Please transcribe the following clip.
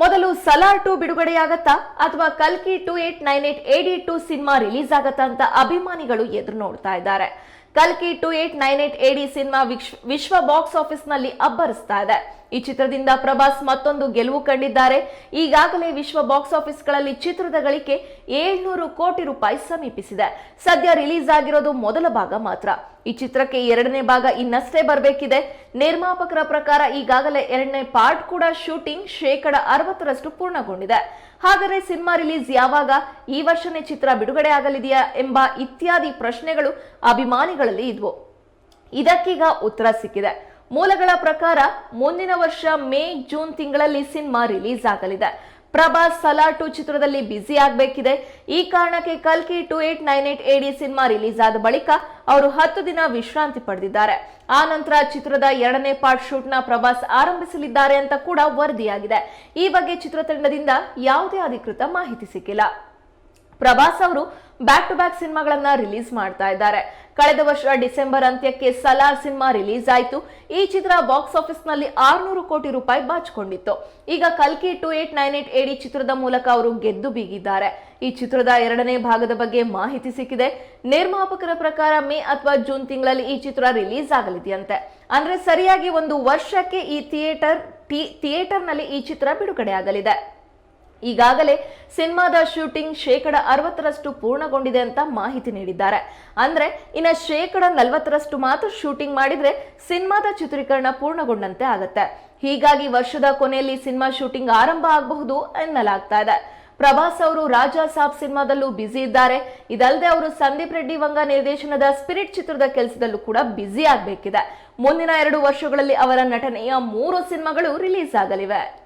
ಮೊದಲು ಸಲಾರ್ ಟು ಬಿಡುಗಡೆಯಾಗತ್ತಾ ಅಥವಾ ಕಲ್ಕಿ two eight nine eight AD two cinema release ಆಗತ್ತಾ ಅಂತ ಅಭಿಮಾನಿಗಳು ಎದುರು ನೋಡ್ತಾ ಇದ್ದಾರೆ. ಕಲ್ಕಿ two eight nine eight AD cinema ವಿಶ್ವ ಬಾಕ್ಸ್ ಆಫೀಸ್ನಲ್ಲಿ ಅಬ್ಬರಿಸ್ತಾ ಇದೆ. ಈ ಚಿತ್ರದಿಂದ ಪ್ರಭಾಸ್ ಮತ್ತೊಂದು ಗೆಲುವು ಕಂಡಿದ್ದಾರೆ. ಈಗಾಗಲೇ ವಿಶ್ವ ಬಾಕ್ಸ್ ಆಫೀಸ್ಗಳಲ್ಲಿ ಚಿತ್ರದ ಗಳಿಕೆ ಏಳ್ನೂರು ಕೋಟಿ ರೂಪಾಯಿ ಸಮೀಪಿಸಿದೆ. ಸದ್ಯ ರಿಲೀಸ್ ಆಗಿರೋದು ಮೊದಲ ಭಾಗ ಮಾತ್ರ. ಈ ಚಿತ್ರಕ್ಕೆ ಎರಡನೇ ಭಾಗ ಇನ್ನಷ್ಟೇ ಬರಬೇಕಿದೆ. ನಿರ್ಮಾಪಕರ ಪ್ರಕಾರ ಈಗಾಗಲೇ ಎರಡನೇ ಪಾರ್ಟ್ ಕೂಡ ಶೂಟಿಂಗ್ ಶೇಕಡ ಅರವತ್ತರಷ್ಟು ಪೂರ್ಣಗೊಂಡಿದೆ. ಹಾಗಾದರೆ ಸಿನಿಮಾ ರಿಲೀಸ್ ಯಾವಾಗ? ಈ ವರ್ಷನೇ ಚಿತ್ರ ಬಿಡುಗಡೆ ಆಗಲಿದೆಯಾ ಎಂಬ ಇತ್ಯಾದಿ ಪ್ರಶ್ನೆಗಳು ಅಭಿಮಾನಿಗಳಲ್ಲಿ ಇದ್ವು. ಇದಕ್ಕೀಗ ಉತ್ತರ ಸಿಕ್ಕಿದೆ. ಮೂಲಗಳ ಪ್ರಕಾರ ಮುಂದಿನ ವರ್ಷ ಮೇ, ಜೂನ್ ತಿಂಗಳಲ್ಲಿ ಸಿನಿಮಾ ರಿಲೀಸ್ ಆಗಲಿದೆ. ಪ್ರಭಾಸ್ ಸಲಾ ಟು ಚಿತ್ರದಲ್ಲಿ ಬ್ಯುಸಿ ಆಗಬೇಕಿದೆ. ಈ ಕಾರಣಕ್ಕೆ ಕಲ್ಕಿ two eight nine eight AD cinema release ಆದ ಬಳಿಕ ಅವರು ಹತ್ತು ದಿನ ವಿಶ್ರಾಂತಿ ಪಡೆದಿದ್ದಾರೆ. ಆ ನಂತರ ಚಿತ್ರದ ಎರಡನೇ ಪಾರ್ಟ್ ಶೂಟ್ನ ಪ್ರಭಾಸ್ ಆರಂಭಿಸಲಿದ್ದಾರೆ ಅಂತ ಕೂಡ ವರದಿಯಾಗಿದೆ. ಈ ಬಗ್ಗೆ ಚಿತ್ರತಂಡದಿಂದ ಯಾವುದೇ ಅಧಿಕೃತ ಮಾಹಿತಿ ಸಿಕ್ಕಿಲ್ಲ. ಪ್ರಭಾಸ್ ಅವರು ಬ್ಯಾಕ್ ಟು ಬ್ಯಾಕ್ ಸಿನಿಮಾಗಳನ್ನ ರಿಲೀಸ್ ಮಾಡ್ತಾ ಇದ್ದಾರೆ. ಕಳೆದ ವರ್ಷ ಡಿಸೆಂಬರ್ ಅಂತ್ಯಕ್ಕೆ ಸಲಾರ್ ಸಿನಿಮಾ ರಿಲೀಸ್ ಆಯಿತು. ಈ ಚಿತ್ರ ಬಾಕ್ಸ್ ಆಫೀಸ್ನಲ್ಲಿ ಆರ್ನೂರು ಕೋಟಿ ರೂಪಾಯಿ ಬಾಚಿಕೊಂಡಿತ್ತು. ಈಗ ಕಲ್ಕಿ ಟು ಏಟ್ ನೈನ್ ಏಟ್ ಎಡಿ ಚಿತ್ರದ ಮೂಲಕ ಅವರು ಗೆದ್ದು ಬೀಗಿದ್ದಾರೆ. ಈ ಚಿತ್ರದ ಎರಡನೇ ಭಾಗದ ಬಗ್ಗೆ ಮಾಹಿತಿ ಸಿಕ್ಕಿದೆ. ನಿರ್ಮಾಪಕರ ಪ್ರಕಾರ ಮೇ ಅಥವಾ ಜೂನ್ ತಿಂಗಳಲ್ಲಿ ಈ ಚಿತ್ರ ರಿಲೀಸ್ ಆಗಲಿದೆಯಂತೆ. ಅಂದ್ರೆ ಸರಿಯಾಗಿ ಒಂದು ವರ್ಷಕ್ಕೆ ಈ ಥಿಯೇಟರ್ ಥಿಯೇಟರ್ನಲ್ಲಿ ಈ ಚಿತ್ರ ಬಿಡುಗಡೆ ಆಗಲಿದೆ. ಈಗಾಗಲೇ ಸಿನಿಮಾದ ಶೂಟಿಂಗ್ ಶೇಕಡ ಅರವತ್ತರಷ್ಟು ಪೂರ್ಣಗೊಂಡಿದೆ ಅಂತ ಮಾಹಿತಿ ನೀಡಿದ್ದಾರೆ. ಅಂದ್ರೆ, ಇನ್ನ ಶೇಕಡ ನಲವತ್ತರಷ್ಟು ಮಾತ್ರ ಶೂಟಿಂಗ್ ಮಾಡಿದ್ರೆ ಸಿನಿಮಾದ ಚಿತ್ರೀಕರಣ ಪೂರ್ಣಗೊಂಡಂತೆ ಆಗತ್ತೆ. ಹೀಗಾಗಿ ವರ್ಷದ ಕೊನೆಯಲ್ಲಿ ಸಿನಿಮಾ ಶೂಟಿಂಗ್ ಆರಂಭ ಆಗಬಹುದು ಎನ್ನಲಾಗ್ತಾ ಇದೆ. ಪ್ರಭಾಸ್ ಅವರು ರಾಜಾ ಸಾಬ್ ಸಿನಿಮಾದಲ್ಲೂ ಬ್ಯುಸಿ ಇದ್ದಾರೆ. ಇದಲ್ಲದೆ ಅವರು ಸಂದೀಪ್ ರೆಡ್ಡಿ ವಂಗ ನಿರ್ದೇಶನದ ಸ್ಪಿರಿಟ್ ಚಿತ್ರದ ಕೆಲಸದಲ್ಲೂ ಕೂಡ ಬ್ಯುಸಿ ಆಗಬೇಕಿದೆ. ಮುಂದಿನ ಎರಡು ವರ್ಷಗಳಲ್ಲಿ ಅವರ ನಟನೆಯ ಮೂರು ಸಿನಿಮಾಗಳು ರಿಲೀಸ್ ಆಗಲಿವೆ.